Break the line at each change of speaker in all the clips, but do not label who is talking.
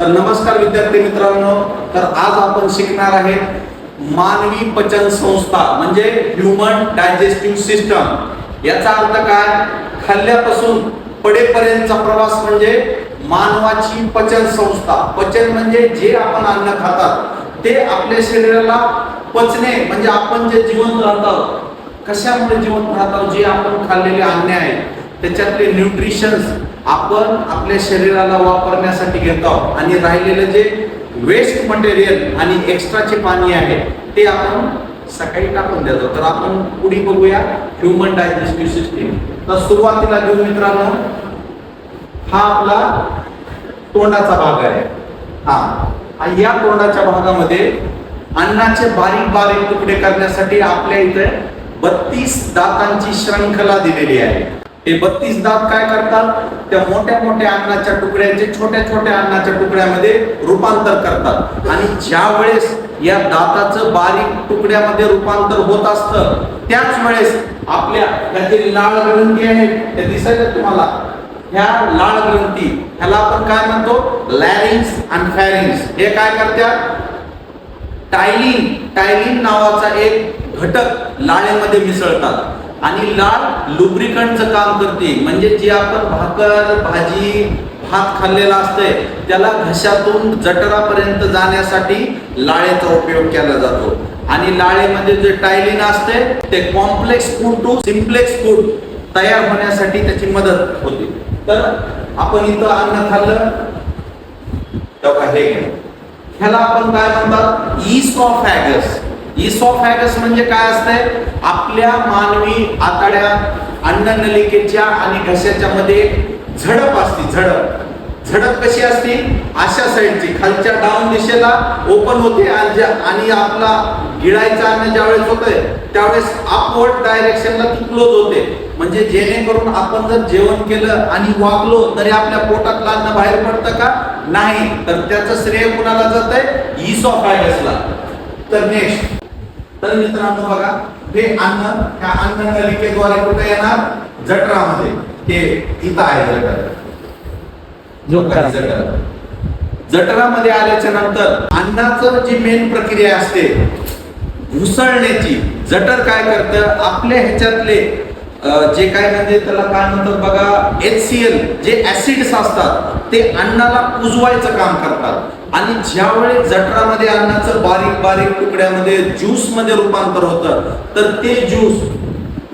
तर नमस्कार विद्यार्थी मित्रांनो तर आज आपण शिकणार आहे मानवी पचन संस्था म्हणजे ह्युमन डायजेस्टिव्ह सिस्टम याचा अर्थ काय? खाल्ल्यापासून पडेपर्यंतचा प्रवास म्हणजे मानवाची पचन संस्था. पचन म्हणजे जे आपण अन्न खातात ते आपल्या शरीराला पचणे म्हणजे आपण जे जीवन राहतो. कशामुळे जीवन राहतो? जे आपण खाल्लेले अन्न आहे त्याच्यातले न्यूट्रिशन्स आपण आपल्या शरीराला वापरण्यासाठी घेतो आणि राहिलेलं जे वेस्ट मटेरियल आणि एक्स्ट्राचे पाणी आहे ते आपण सकाळी टाकून देतो. तर आपण पुढे बघूया ह्युमन डायजेस्टिव्ह सिस्टीम तर सुरुवातीला घेऊ मित्रांनो हा आपला तोंडाचा भाग आहे. हा या तोंडाच्या भागामध्ये अन्नाचे बारीक बारीक तुकडे करण्यासाठी आपल्या इथे बत्तीस दातांची श्रृंखला दिलेली आहे. हे बत्तीस दात काय करतात? त्या मोठ्या मोठ्या अन्नाच्या तुकड्यांचे छोट्या छोट्या अन्नाच्या तुकड्यामध्ये रूपांतर करतात. आणि ज्या वेळेस या दाताचं बारीक तुकड्यामध्ये रूपांतर होत असतं त्याच वेळेस आपल्या त्याची लाल ग्रंथी आहेत ते दिसायला तुम्हाला. ह्या लाळ ग्रंथी ह्याला आपण काय म्हणतो? लॅरिंग्स आणि फॅरिंग्स हे काय करतात? टायलिन टायलिन नावाचा एक घटक लाळेमध्ये मिसळतात. आणि लाळ लुब्रिकंटचं काम करते. म्हणजे जे आपण भाकर भाजी भात खाल्लेला असतंय त्याला घशातून जठरापर्यंत जाण्यासाठी लाळेचा उपयोग केला जातो. आणि लाळेमध्ये जे टायलिन असते ते complex food to simplex food तयार होण्यासाठी त्याची मदत होते. तर आपण इथं अन्न खाल्लं. तेव्हा हे ह्याला आपण काय म्हणतात? इसॉफॅगस इसोफॅगस म्हणजे काय असतंय? आपल्या मानवी आतड्या अन्ननलिकेच्या आणि घशाच्या मध्ये झडप असते झडप. झडप कशी असते? अशा साईडची खालच्या डाऊन दिशेला ओपन होते आणि आपला गिळायचा अन्न ज्यावेळेस होतंय त्यावेळेस अपवर्ड डायरेक्शनला ती क्लोज होते. म्हणजे जेणेकरून आपण जर जेवण केलं आणि वागलो तरी आपल्या पोटातलं अन्न बाहेर पडतं का? नाही. तर त्याचं श्रेय कुणाला जात आहे इसॉफॅगसला तर नेक्स्ट तर मित्रांनो बघा हे अन्न ह्या अन्न नलिकेद्वारे कुठे येणार? जठरामध्ये. हे इथं आहे जठर. जठर. जठरामध्ये आल्याच्यानंतर अन्नाचं जी मेन प्रक्रिया असते घुसळण्याची जठर काय करतं? आपल्या ह्याच्यातले जे काय म्हणजे त्याला काय म्हणतात बघा एच सी एल जे ऍसिड्स असतात ते अन्नाला कुजवायचं काम करतात. आणि ज्यावेळी जठरामध्ये अन्नाचं बारीक बारीक तुकड्यामध्ये ज्यूसमध्ये रूपांतर होतं तर ते ज्यूस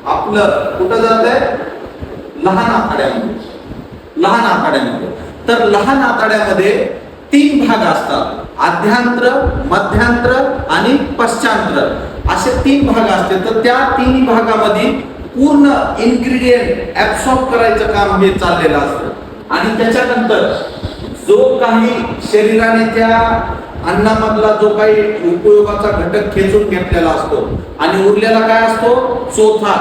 आपलं कुठं जात आहे लहान आतड्यामध्ये. लहान आतड्यामध्ये. तर लहान आतड्यामध्ये तीन भाग असतात. आध्यांत्र मध्यांत्र आणि पश्चांत्र. असे तीन भाग असते. तर त्या तीन भागामध्ये पूर्ण इन्ग्रेडियंट ऍब्सॉर्ब करायचं काम हे चाललेलं असतं. आणि त्याच्यानंतर जो काही शरीराने त्या अन्नामधला जो काही उपयोगाचा घटक खेचून घेतलेला असतो आणि उरलेला काय असतो? चोथा.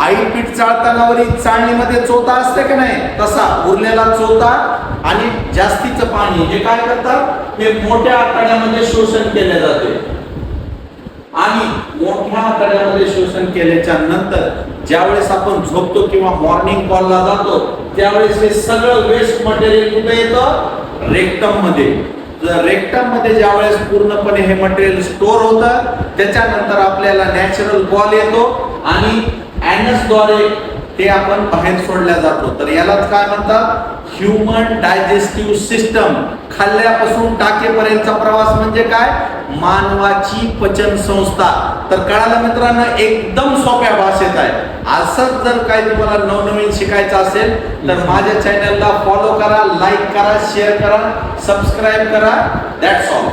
आई पीठ चाळताना वरी चाळणीमध्ये चोथा असते की नाही? तसा. उरलेला चोथा आणि जास्तीचं पाणी. हे काय करतात? हे मोठ्या आतड्यामध्ये शोषण केले जाते. आणि मोठ्या आतड्यामध्ये शोषण केल्याच्यानंतर ज्यावेळेस आपण झोपतो किंवा मॉर्निंग कॉलला जातो त्यावेळेस हे सगळं वेस्ट मटेरियल कुठे येतं? रेक्टममध्ये. रेक्टममध्ये ज्यावेळेस पूर्णपणे हे मटेरियल स्टोअर होतं त्याच्यानंतर आपल्याला नॅचरल कॉल येतो आणि ऍनसद्वारे ते आपण बाहेर सोडल्या जातो. तर यालाच काय म्हणतात? ह्युमन डायजेस्टिव्ह सिस्टम खाल्ल्यापासून टाकेपर्यंतचा प्रवास म्हणजे काय? मानवाची पचन संस्था तर कळालं मित्रांनो एकदम सोप्या भाषेत आहे. असंच जर काही तुम्हाला नवनवीन शिकायचं असेल तर माझ्या चॅनलला फॉलो करा लाईक करा शेअर करा सबस्क्राईब करा. That's all